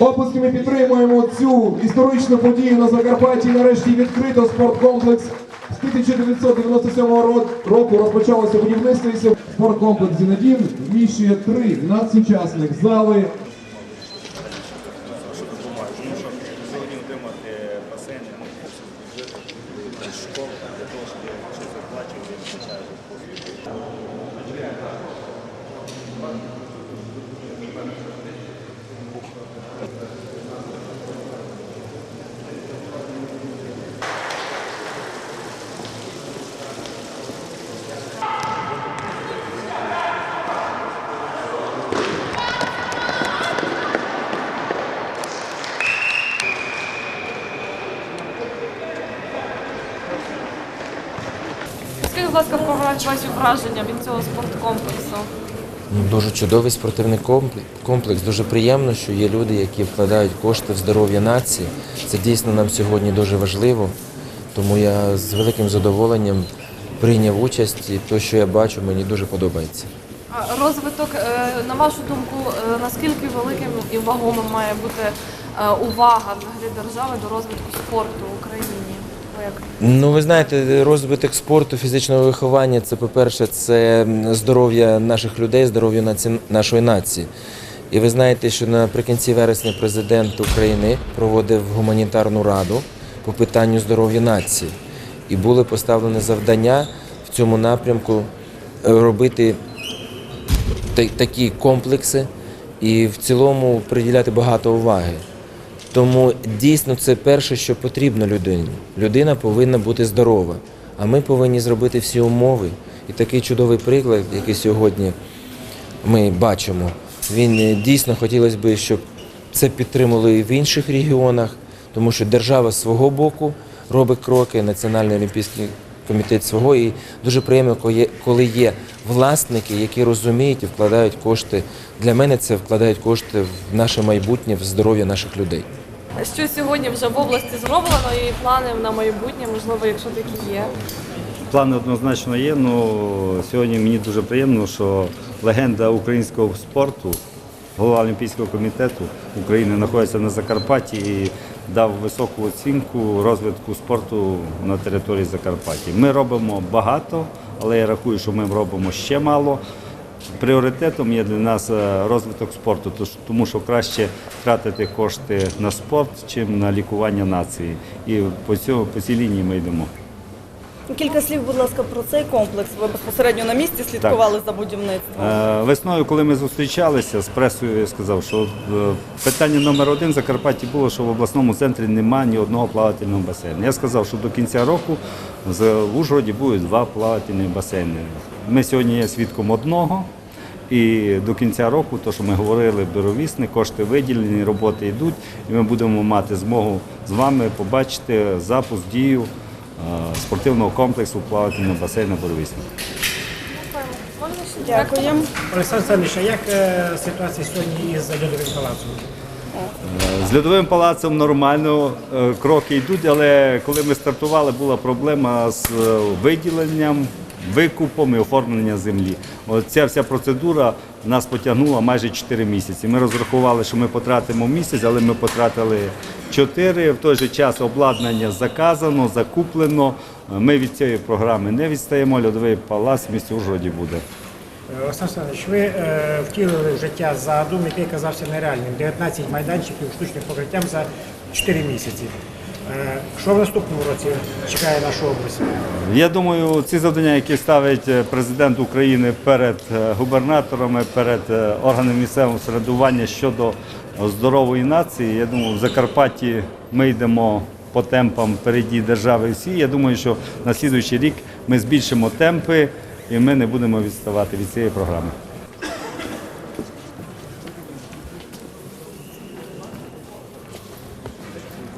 Оплесками підтримуємо цю історичну подію на Закарпатті. Нарешті відкрито спорткомплекс. З 1997 року розпочалося будівництво і спорткомплекс Зінедін вміщує три надсучасних зали. Сьогодні отримати ласка, про ваші враження від цього спорткомплексу. Ну, Дуже чудовий спортивний комплекс-. Дуже приємно, що є люди, які вкладають кошти в здоров'я нації. Це дійсно нам сьогодні дуже важливо. Тому я з великим задоволенням прийняв участь і те, що я бачу, мені дуже подобається. А Розвиток, е, на вашу думку, е, наскільки великим і вагомим має бути е, увага взагалі держави до розвитку спорту в Україні? Ну, ви знаєте, розвиток спорту, фізичного виховання це, по-перше, це здоров'я наших людей, здоров'я нашої нації. І ви знаєте, що наприкінці вересня президент України проводив гуманітарну раду по питанню здоров'я нації. І були поставлені завдання в цьому напрямку е, робити такі комплекси і в цілому приділяти багато уваги. Тому дійсно це перше, що потрібно людині. Людина повинна бути здорова. А ми повинні зробити всі умови. І такий чудовий приклад, який сьогодні ми бачимо, він е, дійсно хотілося б, щоб це підтримали і в інших регіонах, тому що держава з свого боку робить кроки, Національний олімпійський комітет свого. І дуже приємно, коли є власники, які розуміють і вкладають кошти. Для мене це вкладають кошти в наше майбутнє, в здоров'я наших людей. Що сьогодні вже в області зроблено і плани на майбутнє, можливо, якщо такі є. Плани однозначно є. Ну сьогодні мені дуже приємно, що легенда українського спорту, голова Олімпійського комітету України знаходиться на Закарпатті і дав високу оцінку розвитку спорту на території Закарпаття. Ми робимо багато, але я рахую, що ми робимо ще мало. Пріоритетом є для нас е, розвиток спорту, тому що краще тратити кошти на спорт, чим на лікування нації. І по цьому по цій лінії ми йдемо. Кілька слів, будь ласка, про цей комплекс. Ви безпосередньо на місці слідкували за будівництвом. Е, Весною, коли ми зустрічалися з пресою, я сказав, що е, питання номер один в Закарпатті було, що в обласному центрі немає ні одного плавательного басейну. Я сказав, що до кінця року в Ужгороді буде два плавательні басейни. Ми сьогодні є свідком одного. І до кінця року, то що ми говорили, бюровісни, кошти виділені, роботи йдуть, і ми будемо мати змогу з вами побачити запуск дію е, спортивного комплексу плавательного басейну Боровісник. Дякуємо. Олександр Станіч, як е, ситуація сьогодні із льодовим палацом? З льодовим палацем нормально е, кроки йдуть, але коли ми стартували, була проблема з виділенням, викупом і оформленням землі. От ця вся процедура нас потягнула майже 4 місяці. Ми розрахували, що ми потратимо місяць, але ми потратили 4. В той же час обладнання заказано, закуплено. Ми від цієї програми не відстаємо. Льодовий палац в місті Ужгороді буде. Е, Олександр Станіч, ви е, втілили в життя задум, який казався нереальним. 19 майданчиків штучним покриттям за 4 місяці. Е, Що в наступному році чекає нашу область? Я думаю, ці завдання, які ставить е, президент України перед е, губернаторами, перед органами місцевого самоврядування щодо здорової нації, я думаю, в Закарпатті ми йдемо по темпам впереді держави всі. Я думаю, що на слідуючий рік ми збільшимо темпи і ми не будемо відставати від цієї програми.